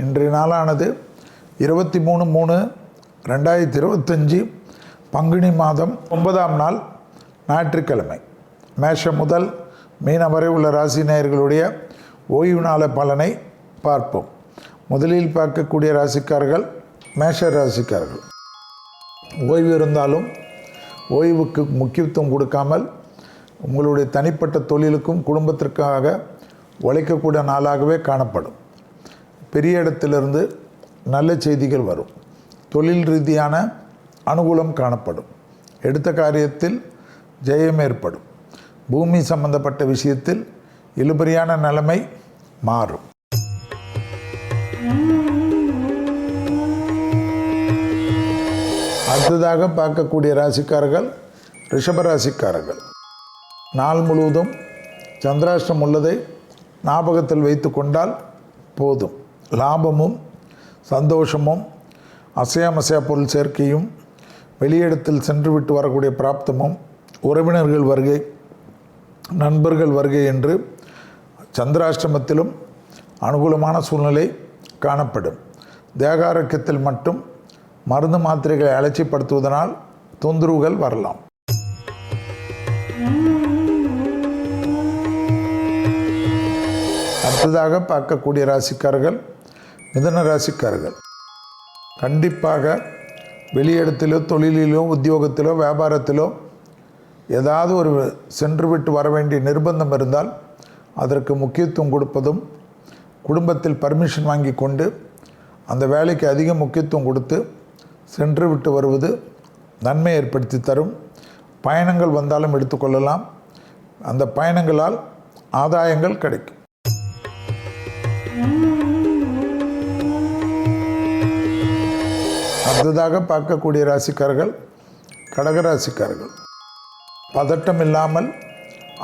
இன்றைய நாளானது இருபத்தி மூணு மூணு ரெண்டாயிரத்தி இருபத்தஞ்சி பங்குனி மாதம் ஒன்பதாம் நாள் ஞாயிற்றுக்கிழமை. மேஷம் முதல் மீன வரை உள்ள ராசி நேயர்களுடைய ஓய்வு நாள பலனை பார்ப்போம். முதலில் பார்க்கக்கூடிய ராசிக்காரர்கள் மேஷ ராசிக்காரர்கள். ஓய்வு இருந்தாலும் ஓய்வுக்கு முக்கியத்துவம் கொடுக்காமல் உங்களுடைய தனிப்பட்ட தொழிலுக்கும் குடும்பத்திற்காக உழைக்கக்கூடிய நாளாகவே காணப்படும். பெரிய இடத்திலிருந்து நல்ல செய்திகள் வரும். தொழில் ரீதியான அனுகூலம் காணப்படும். எடுத்த காரியத்தில் ஜெயம் ஏற்படும். பூமி சம்பந்தப்பட்ட விஷயத்தில் இழுபறியான நிலைமை மாறும். அடுத்ததாக பார்க்கக்கூடிய ராசிக்காரர்கள் ரிஷப ராசிக்காரர்கள். நாள் முழுவதும் சந்திராஷ்டம் உள்ளதை ஞாபகத்தில் வைத்து கொண்டால் போதும். லாபமும் சந்தோஷமும் அசையாமசையா பொருள் சேர்க்கையும் வெளியிடத்தில் சென்று விட்டு வரக்கூடிய பிராப்தமும் உறவினர்கள் வருகை நண்பர்கள் வருகை என்று சந்திராஷ்டமத்திலும் அனுகூலமான சூழ்நிலை காணப்படும். தேகாரோக்கியத்தில் மட்டும் மருந்து மாத்திரைகளை அலட்சிப்படுத்துவதனால் தொந்தரவுகள் வரலாம். அடுத்ததாக பார்க்கக்கூடிய ராசிக்காரர்கள் மிதன ராசிக்காரர்கள் கண்டிப்பாக வெளியிடத்திலோ தொழிலிலோ உத்தியோகத்திலோ வியாபாரத்திலோ ஏதாவது ஒரு சென்று விட்டு வர வேண்டிய நிர்பந்தம் இருந்தால் அதற்கு முக்கியத்துவம் கொடுப்பதும் குடும்பத்தில் பர்மிஷன் வாங்கி கொண்டு அந்த வேலைக்கு அதிக முக்கியத்துவம் கொடுத்து சென்று விட்டு வருவது நன்மை ஏற்படுத்தி தரும். பயணங்கள் வந்தாலும் எடுத்துக்கொள்ளலாம் அந்த பயணங்களால் ஆதாயங்கள் கிடைக்கும். அடுத்ததாக பார்க்கக்கூடிய ராசிக்காரர்கள் கடகராசிக்காரர்கள் பதட்டம் இல்லாமல்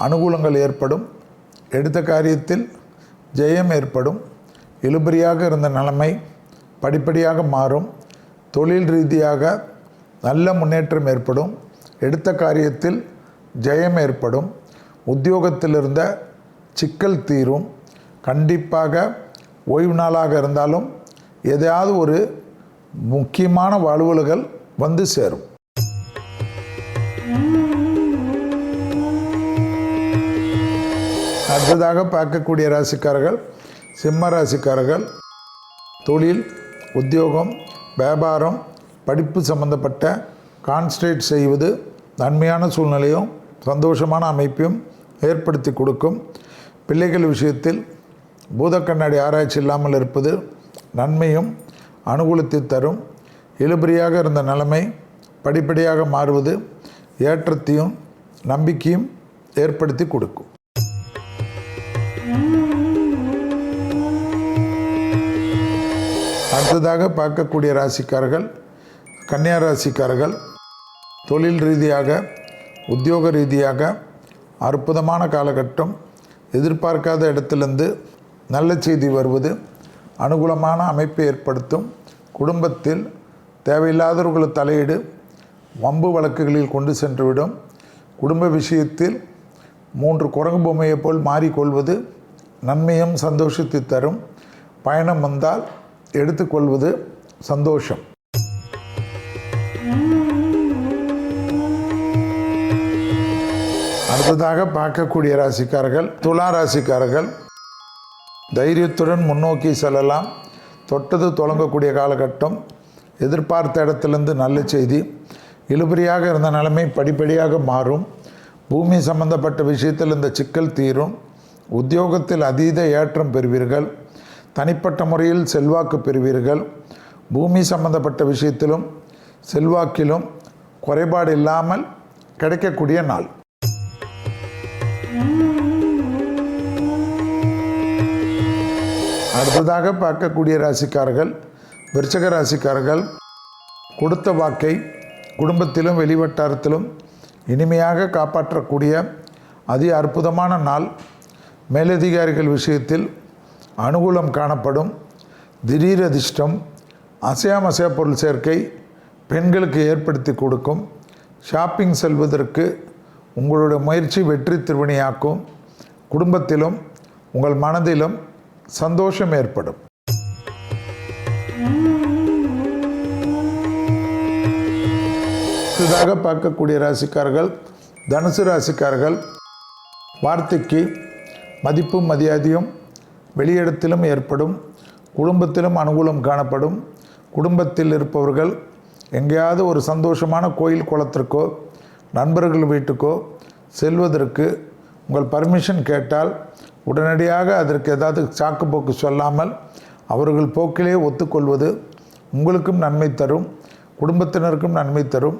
அனுகூலங்கள் ஏற்படும். எடுத்த காரியத்தில் ஜெயம் ஏற்படும். இழுபறியாக இருந்த நிலைமை படிப்படியாக மாறும். தொழில் ரீதியாக நல்ல முன்னேற்றம் ஏற்படும். எடுத்த காரியத்தில் ஜெயம் ஏற்படும். உத்தியோகத்தில் இருந்த சிக்கல் தீரும். கண்டிப்பாக ஓய்வு நாளாக இருந்தாலும் எதையாவது ஒரு முக்கியமான வலுவல்கள் வந்து சேரும். அடுத்ததாக பார்க்கக்கூடிய ராசிக்காரர்கள் சிம்ம ராசிக்காரர்கள் தொழில் உத்தியோகம் வியாபாரம் படிப்பு சம்பந்தப்பட்ட கான்சன்ட்ரேட் செய்வது நன்மையான சூழ்நிலையும் சந்தோஷமான அமைப்பையும் ஏற்படுத்தி கொடுக்கும். பிள்ளைகள் விஷயத்தில் பூதக்கண்ணாடி ஆராய்ச்சி இல்லாமல் இருப்பது நன்மையும் அனுகூலத்தை தரும். இழுபறியாக இருந்த நிலைமை படிப்படியாக மாறுவது ஏற்றத்தையும் நம்பிக்கையும் ஏற்படுத்தி கொடுக்கும். அடுத்ததாக பார்க்கக்கூடிய ராசிக்காரர்கள் கன்னியா ராசிக்காரர்கள் தொழில் ரீதியாக உத்தியோக ரீதியாக அற்புதமான காலகட்டம். எதிர்பார்க்காத இடத்திலிருந்து நல்ல செய்தி வருவது அனுகூலமான அமைப்பை ஏற்படுத்தும். குடும்பத்தில் தேவையில்லாதவர்களை தலையீடு வம்பு வழக்குகளில் கொண்டு சென்றுவிடும். குடும்ப விஷயத்தில் மூன்று குரங்கு பொம்மையைப் போல் மாறிக்கொள்வது நன்மையும் சந்தோஷத்தை தரும். பயணம் வந்தால் எடுத்துக்கொள்வது சந்தோஷம். அடுத்ததாக பார்க்கக்கூடிய ராசிக்காரர்கள் துலா ராசிக்காரர்கள் தைரியத்துடன் முன்னோக்கி செல்லலாம். தொட்டது தொடங்கக்கூடிய காலகட்டம் எதிர்பார்த்த இடத்துலேருந்து நல்ல செய்தி இழுபறியாக இருந்த நிலைமை படிப்படியாக மாறும். பூமி சம்பந்தப்பட்ட விஷயத்தில் இந்த சிக்கல் தீரும். உத்தியோகத்தில் அதீத ஏற்றம் பெறுவீர்கள். தனிப்பட்ட முறையில் செல்வாக்கு பெறுவீர்கள். பூமி சம்பந்தப்பட்ட விஷயத்திலும் செல்வாக்கிலும் குறைபாடு இல்லாமல் கிடைக்கக்கூடிய நாள். அடுத்ததாக பார்க்கக்கூடிய ராசிக்காரர்கள் விருச்சக ராசிக்காரர்கள் கொடுத்த வாக்கை குடும்பத்திலும் வெளிவட்டாரத்திலும் இனிமையாக காப்பாற்றக்கூடிய அதி அற்புதமான நாள். மேலதிகாரிகள் விஷயத்தில் அனுகூலம் காணப்படும். திடீர் அதிர்ஷ்டம் அசையாமசையா பொருள் சேர்க்கை பெண்களுக்கு ஏற்படுத்தி கொடுக்கும். ஷாப்பிங் செல்வதற்கு உங்களுடைய முயற்சி வெற்றி திருவினையாக்கும். குடும்பத்திலும் உங்கள் மனதிலும் சந்தோஷம் ஏற்படும். புதிதாக பார்க்கக்கூடிய ராசிக்காரர்கள் தனுசு ராசிக்காரர்கள் வார்த்தைக்கு மதிப்பும் மரியாதையும் வெளியிடத்திலும் ஏற்படும் குடும்பத்திலும் அனுகூலம் காணப்படும். குடும்பத்தில் இருப்பவர்கள் எங்கேயாவது ஒரு சந்தோஷமான கோயில் குளத்திற்கோ நண்பர்கள் வீட்டுக்கோ செல்வதற்கு உங்கள் பர்மிஷன் கேட்டால் உடனடியாக அதற்கு ஏதாவது சாக்கு போக்கு சொல்லாமல் அவர்கள் போக்கிலே ஒத்துக்கொள்வது உங்களுக்கும் நன்மை தரும் குடும்பத்தினருக்கும் நன்மை தரும்.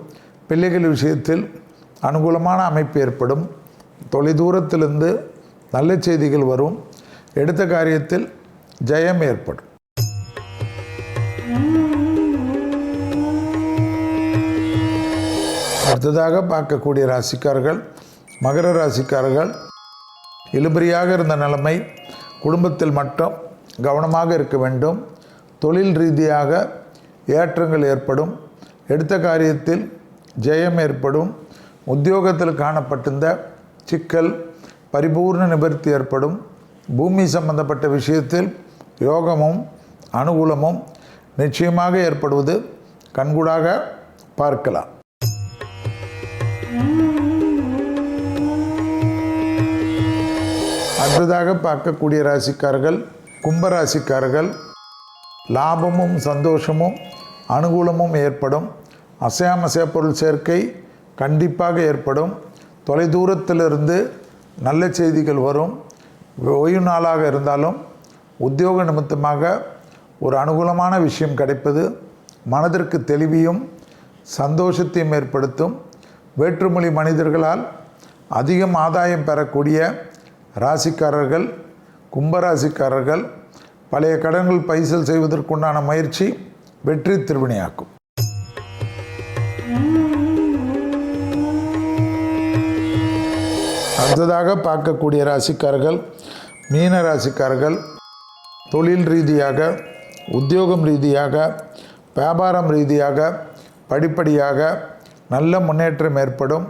பிள்ளைகள் விஷயத்தில் அனுகூலமான அமைப்பு ஏற்படும். தொலைதூரத்திலிருந்து நல்ல செய்திகள் வரும். எடுத்த காரியத்தில் ஜெயம் ஏற்படும். அடுத்ததாக பார்க்கக்கூடிய ராசிக்காரர்கள் மகர ராசிக்காரர்கள் இழுபறியாக இருந்த நிலைமை குடும்பத்தில் மட்டும் கவனமாக இருக்க வேண்டும். தொழில் ரீதியாக ஏற்றங்கள் ஏற்படும். எடுத்த காரியத்தில் ஜெயம் ஏற்படும். உத்தியோகத்தில் காணப்பட்டிருந்த சிக்கல் பரிபூர்ண நிவர்த்தி ஏற்படும். பூமி சம்பந்தப்பட்ட விஷயத்தில் யோகமும் அனுகூலமும் நிச்சயமாக ஏற்படுவது கண்கூடாக பார்க்கலாம். அடுத்ததாக பார்க்கக்கூடிய ராசிக்காரர்கள் கும்பராசிக்காரர்கள் லாபமும் சந்தோஷமும் அனுகூலமும் ஏற்படும். அசையாமசைய பொருள் சேர்க்கை கண்டிப்பாக ஏற்படும். தொலைதூரத்திலிருந்து நல்ல செய்திகள் வரும். ஓய்வு நாளாக இருந்தாலும் உத்தியோக நிமித்தமாக ஒரு அனுகூலமான விஷயம் கிடைப்பது மனதிற்கு தெளிவையும் சந்தோஷத்தையும் ஏற்படுத்தும். வேற்றுமொழி மனிதர்களால் அதிகம் ஆதாயம் பெறக்கூடிய ராசிக்காரர்கள் கும்பராசிக்காரர்கள் பழைய கடன்கள் பைசல் செய்வதற்குண்டான முயற்சி வெற்றி திருவினையாக்கும். அடுத்ததாக பார்க்கக்கூடிய ராசிக்காரர்கள் மீன ராசிக்காரர்கள் தொழில் ரீதியாக உத்தியோகம் ரீதியாக வியாபாரம் ரீதியாக படிப்படியாக நல்ல முன்னேற்றம் ஏற்படும்.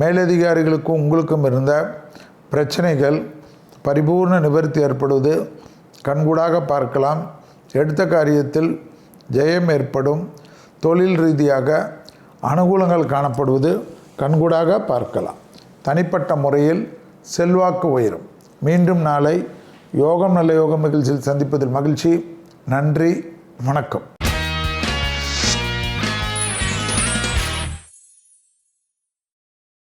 மேலதிகாரிகளுக்கும் உங்களுக்கும் இருந்த பிரச்சனைகள் பரிபூர்ண நிவர்த்தி ஏற்படுவது கண்கூடாக பார்க்கலாம். எடுத்த காரியத்தில் ஜெயம் ஏற்படும். தொழில் ரீதியாக அனுகூலங்கள் காணப்படுவது கண்கூடாக பார்க்கலாம். தனிப்பட்ட முறையில் செல்வாக்கு உயரும். மீண்டும் நாளை யோகம் நல்ல யோகம் நிகழ்ச்சியில் சந்திப்பதில் மகிழ்ச்சி. நன்றி வணக்கம்.